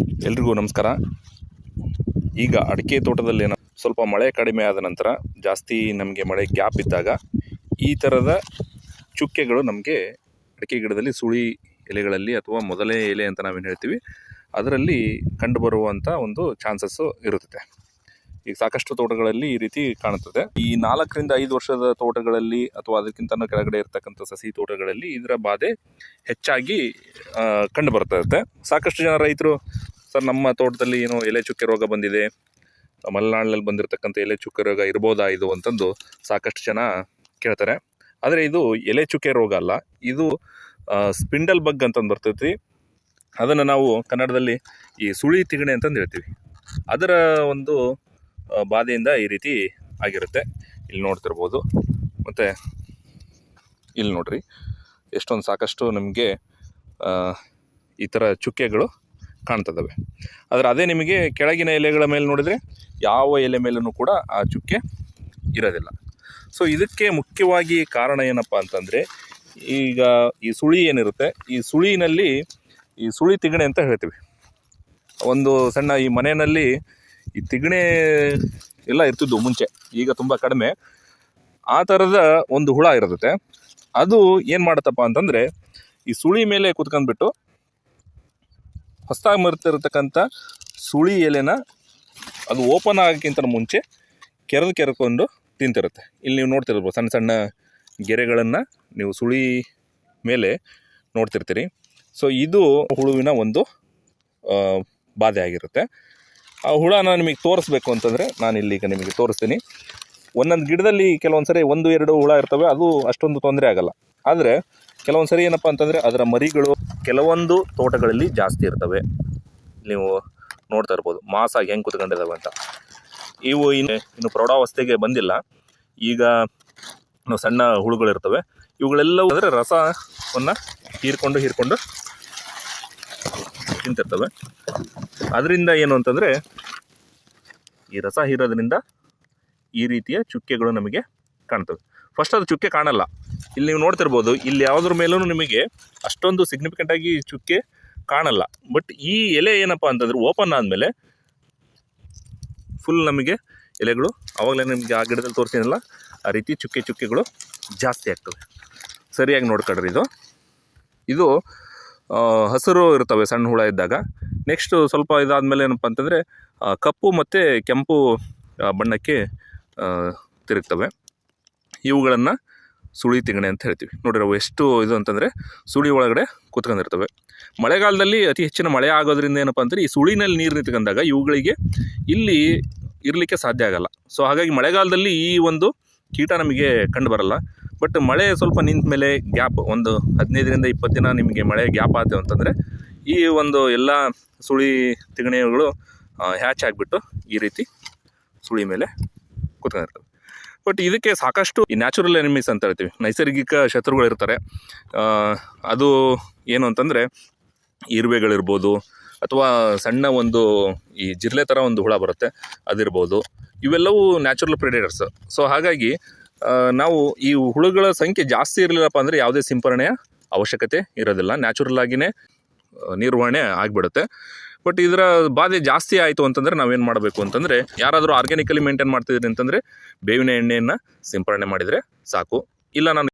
ಎಲ್ರಿಗೂ ನಮಸ್ಕಾರ. ಈಗ ಅಡಿಕೆ ತೋಟದಲ್ಲಿ ಏನೋ ಸ್ವಲ್ಪ ಮಳೆ ಕಡಿಮೆ ಆದ ನಂತರ ಜಾಸ್ತಿ ನಮಗೆ ಮಳೆ ಗ್ಯಾಪ್ ಇದ್ದಾಗ ಈ ಥರದ ಚುಕ್ಕೆಗಳು ನಮಗೆ ಅಡಿಕೆ ಗಿಡದಲ್ಲಿ ಸುಳಿ ಎಲೆಗಳಲ್ಲಿ ಅಥವಾ ಮೊದಲೇ ಎಲೆ ಅಂತ ನಾವೇನು ಹೇಳ್ತೀವಿ ಅದರಲ್ಲಿ ಕಂಡುಬರುವಂಥ ಒಂದು ಚಾನ್ಸಸ್ಸು ಇರುತ್ತದೆ. ಈಗ ಸಾಕಷ್ಟು ತೋಟಗಳಲ್ಲಿ ಈ ರೀತಿ ಕಾಣುತ್ತದೆ. ಈ ನಾಲ್ಕರಿಂದ ಐದು ವರ್ಷದ ತೋಟಗಳಲ್ಲಿ ಅಥವಾ ಅದಕ್ಕಿಂತ ಕೆಳಗಡೆ ಇರತಕ್ಕಂಥ ಸಸಿ ತೋಟಗಳಲ್ಲಿ ಇದರ ಬಾಧೆ ಹೆಚ್ಚಾಗಿ ಆ, ಕಂಡು ಬರ್ತಾ ಇರುತ್ತೆ ಸಾಕಷ್ಟು ಜನ ರೈತರು ಸರ್, ನಮ್ಮ ತೋಟದಲ್ಲಿ ಏನೋ ಎಲೆ ಚುಕ್ಕೆ ರೋಗ ಬಂದಿದೆ. ಮಲೆನಾಡಿನಲ್ಲಿ ಬಂದಿರತಕ್ಕಂಥ ಎಲೆ ಚುಕ್ಕೆ ರೋಗ ಇರ್ಬೋದಾ ಇದು ಅಂತಂದು ಸಾಕಷ್ಟು ಜನ ಕೇಳ್ತಾರೆ. ಆದರೆ ಇದು ಎಲೆ ಚುಕ್ಕೆ ರೋಗ ಅಲ್ಲ, ಇದು ಸ್ಪಿಂಡಲ್ ಬಗ್ ಅಂತಂದು ಬರ್ತೈತಿ. ಅದನ್ನು ನಾವು ಕನ್ನಡದಲ್ಲಿ ಈ ಸುಳಿ ತಿಗಣೆ ಅಂತಂದು ಹೇಳ್ತೀವಿ. ಅದರ ಒಂದು ಬಾಧೆಯಿಂದ ಈ ರೀತಿ ಆಗಿರುತ್ತೆ. ಇಲ್ಲಿ ನೋಡ್ತಿರ್ಬೋದು. ಮತ್ತು ಇಲ್ಲಿ ನೋಡ್ರಿ, ಎಷ್ಟೊಂದು ಸಾಕಷ್ಟು ನಮಗೆ ಈ ಥರ ಚುಕ್ಕೆಗಳು ಕಾಣ್ತದವೆ. ಆದರೆ ಅದೇ ನಿಮಗೆ ಕೆಳಗಿನ ಎಲೆಗಳ ಮೇಲೆ ನೋಡಿದರೆ ಯಾವ ಎಲೆ ಮೇಲೂ ಕೂಡ ಆ ಚುಕ್ಕೆ ಇರೋದಿಲ್ಲ. ಸೊ ಇದಕ್ಕೆ ಮುಖ್ಯವಾಗಿ ಕಾರಣ ಏನಪ್ಪ ಅಂತಂದರೆ, ಈಗ ಈ ಸುಳಿ ಏನಿರುತ್ತೆ, ಈ ಸುಳಿನಲ್ಲಿ ಈ ಸುಳಿ ತಿಗಣೆ ಅಂತ ಹೇಳ್ತೀವಿ. ಒಂದು ಸಣ್ಣ ಈ ಮನೆಯಲ್ಲಿ ಈ ತಿಗಣೆ ಎಲ್ಲ ಇರ್ತಿದ್ದು ಮುಂಚೆ, ಈಗ ತುಂಬ ಕಡಿಮೆ. ಆ ಥರದ ಒಂದು ಹುಳ ಇರುತ್ತೆ. ಅದು ಏನು ಮಾಡುತ್ತಪ್ಪ ಅಂತಂದರೆ, ಈ ಸುಳಿ ಮೇಲೆ ಕುತ್ಕೊಂಡ್ಬಿಟ್ಟು ಹೊಸದಾಗಿ ಮರ್ತಿರ್ತಕ್ಕಂಥ ಸುಳಿ ಎಲೆನ ಅದು ಓಪನ್ ಆಗೋಕ್ಕಿಂತ ಮುಂಚೆ ಕೆರೆದು ಕೆರ್ಕೊಂಡು ತಿಂತಿರುತ್ತೆ. ಇಲ್ಲಿ ನೀವು ನೋಡ್ತಿರ್ಬೋದು ಸಣ್ಣ ಸಣ್ಣ ಗೆರೆಗಳನ್ನು ನೀವು ಸುಳಿ ಮೇಲೆ ನೋಡ್ತಿರ್ತೀರಿ. ಸೊ ಇದು ಹುಳುವಿನ ಒಂದು ಬಾಧೆ ಆಗಿರುತ್ತೆ. ಆ ಹುಳನ ನಿಮಗೆ ತೋರಿಸ್ಬೇಕು ಅಂತಂದರೆ ನಾನು ಇಲ್ಲಿಗ ನಿಮಗೆ ತೋರಿಸ್ತೀನಿ. ಒಂದೊಂದು ಗಿಡದಲ್ಲಿ ಕೆಲವೊಂದು ಸರಿ ಒಂದು, ಎರಡು ಹುಳ ಇರ್ತವೆ, ಅದು ಅಷ್ಟೊಂದು ತೊಂದರೆ ಆಗಲ್ಲ. ಆದರೆ ಕೆಲವೊಂದು ಸರಿ ಏನಪ್ಪ ಅಂತಂದರೆ ಅದರ ಮರಿಗಳು ಕೆಲವೊಂದು ತೋಟಗಳಲ್ಲಿ ಜಾಸ್ತಿ ಇರ್ತವೆ. ನೀವು ನೋಡ್ತಾ ಇರ್ಬೋದು. ಮಾಸಾಗಿ ಹೆಂಗೆ ಕುತ್ಕೊಂಡಿದ್ದಾವೆ ಅಂತ. ಇವು ಇನ್ನು ಇನ್ನು ಪ್ರೌಢಾವಸ್ಥೆಗೆ ಬಂದಿಲ್ಲ. ಈಗ ಸಣ್ಣ ಹುಳುಗಳಿರ್ತವೆ. ಇವುಗಳೆಲ್ಲವೂ ಅಂದರೆ ರಸವನ್ನು ಹೀರ್ಕೊಂಡು ಹೀರ್ಕೊಂಡು ತಿಂತಿರ್ತವೆ. ಅದರಿಂದ ಏನು ಅಂತಂದರೆ, ಈ ರಸ ಹೀರೋದ್ರಿಂದ ಈ ರೀತಿಯ ಚುಕ್ಕೆಗಳು ನಮಗೆ ಕಾಣ್ತವೆ. ಫಸ್ಟ್ ಅದು ಚುಕ್ಕೆ ಕಾಣಲ್ಲ. ಇಲ್ಲಿ ನೀವು ನೋಡ್ತಿರ್ಬೋದು, ಇಲ್ಲಿ ಯಾವುದ್ರ ಮೇಲೂ ನಿಮಗೆ ಅಷ್ಟೊಂದು ಸಿಗ್ನಿಫಿಕೆಂಟ್ ಆಗಿ ಚುಕ್ಕೆ ಕಾಣಲ್ಲ. ಬಟ್ ಈ ಎಲೆ ಏನಪ್ಪ ಅಂತಂದ್ರೆ ಓಪನ್ ಆದಮೇಲೆ ಫುಲ್ ನಮಗೆ ಎಲೆಗಳು ಆವಾಗಲೇ ನಿಮಗೆ ಆ ಗಿಡದಲ್ಲಿ ತೋರಿಸಿನಲ್ಲ ಆ ರೀತಿ ಚುಕ್ಕೆ ಚುಕ್ಕೆಗಳು ಜಾಸ್ತಿ ಆಗ್ತವೆ. ಸರಿಯಾಗಿ ನೋಡ್ಕೊಳ್ರಿ ಇದು. ಇದು ಹಸಿರು ಇರ್ತವೆ, ಸಣ್ಣ ಹುಳ ಇದ್ದಾಗ. ನೆಕ್ಸ್ಟು ಸ್ವಲ್ಪ ಇದಾದಮೇಲೆ ಏನಪ್ಪ ಅಂತಂದರೆ ಕಪ್ಪು ಮತ್ತು ಕೆಂಪು ಬಣ್ಣಕ್ಕೆ ತಿರುಗ್ತವೆ. ಇವುಗಳನ್ನು ಸುಳಿ ತಿಂಗಣೆ ಅಂತ ಹೇಳ್ತೀವಿ. ನೋಡಿರಿ ಅವು ಎಷ್ಟು ಇದು ಅಂತಂದರೆ ಸುಳಿ ಒಳಗಡೆ ಕೂತ್ಕೊಂಡಿರ್ತವೆ. ಮಳೆಗಾಲದಲ್ಲಿ ಅತಿ ಹೆಚ್ಚಿನ ಮಳೆ ಆಗೋದ್ರಿಂದ ಏನಪ್ಪ ಅಂದರೆ ಈ ಸುಳಿನಲ್ಲಿ ನೀರು ನಿಂತ್ಕೊಂಡಾಗ ಇವುಗಳಿಗೆ ಇಲ್ಲಿ ಇರಲಿಕ್ಕೆ ಸಾಧ್ಯ ಆಗಲ್ಲ. ಸೊ ಹಾಗಾಗಿ ಮಳೆಗಾಲದಲ್ಲಿ ಈ ಒಂದು ಕೀಟ ನಮಗೆ ಕಂಡು ಬರಲ್ಲ. ಬಟ್ ಮಳೆ ಸ್ವಲ್ಪ ನಿಂತ ಮೇಲೆ ಗ್ಯಾಪ್ ಒಂದು ಹದಿನೈದರಿಂದ ಇಪ್ಪತ್ತು ದಿನ ನಿಮಗೆ ಮಳೆ ಗ್ಯಾಪ್ ಆಯ್ತು ಅಂತಂದರೆ ಈ ಒಂದು ಎಲ್ಲ ಸುಳಿ ತಿಗಣೆಗಳು ಹ್ಯಾಚ್ ಆಗಿಬಿಟ್ಟು ಈ ರೀತಿ ಸುಳಿ ಮೇಲೆ ಕೂತ್ಕೊಂಡಿರ್ತವೆ. ಬಟ್ ಇದಕ್ಕೆ ಸಾಕಷ್ಟು ಈ ನ್ಯಾಚುರಲ್ ಎನಿಮೀಸ್ ಅಂತ ಹೇಳ್ತೀವಿ. ನೈಸರ್ಗಿಕ ಶತ್ರುಗಳು ಇರ್ತಾರೆ. ಆ, ಅದು ಏನು ಅಂತಂದರೆ ಇರುವೆಗಳಿರ್ಬೋದು ಅಥವಾ ಸಣ್ಣ ಒಂದು ಈ ಜಿರ್ಲೆ ಥರ ಒಂದು ಹುಳ ಬರುತ್ತೆ ಅದಿರ್ಬೋದು. ಇವೆಲ್ಲವೂ ನ್ಯಾಚುರಲ್ ಪ್ರಿಡೇಟರ್ಸ್. ಸೊ ಹಾಗಾಗಿ ನಾವು ಈ ಹುಳುಗಳ ಸಂಖ್ಯೆ ಜಾಸ್ತಿ ಇರಲಿಲ್ಲಪ್ಪ ಅಂದರೆ ಯಾವುದೇ ಸಿಂಪರಣೆಯ ಅವಶ್ಯಕತೆ ಇರೋದಿಲ್ಲ. ನ್ಯಾಚುರಲ್ ಆಗಿಯೇ ನಿರ್ವಹಣೆ ಆಗಿಬಿಡುತ್ತೆ. ಬಟ್ ಇದರ ಬಾಧೆ ಜಾಸ್ತಿ ಆಯಿತು ಅಂತಂದರೆ ನಾವೇನು ಮಾಡಬೇಕು ಅಂತಂದರೆ, ಯಾರಾದರೂ ಆರ್ಗ್ಯಾನಿಕಲಿ ಮೇಂಟೈನ್ ಮಾಡ್ತಿದ್ದೀರಿ ಅಂತಂದರೆ ಬೇವಿನ ಎಣ್ಣೆಯನ್ನು ಸಿಂಪರಣೆ ಮಾಡಿದರೆ ಸಾಕು. ಇಲ್ಲ ನಾನು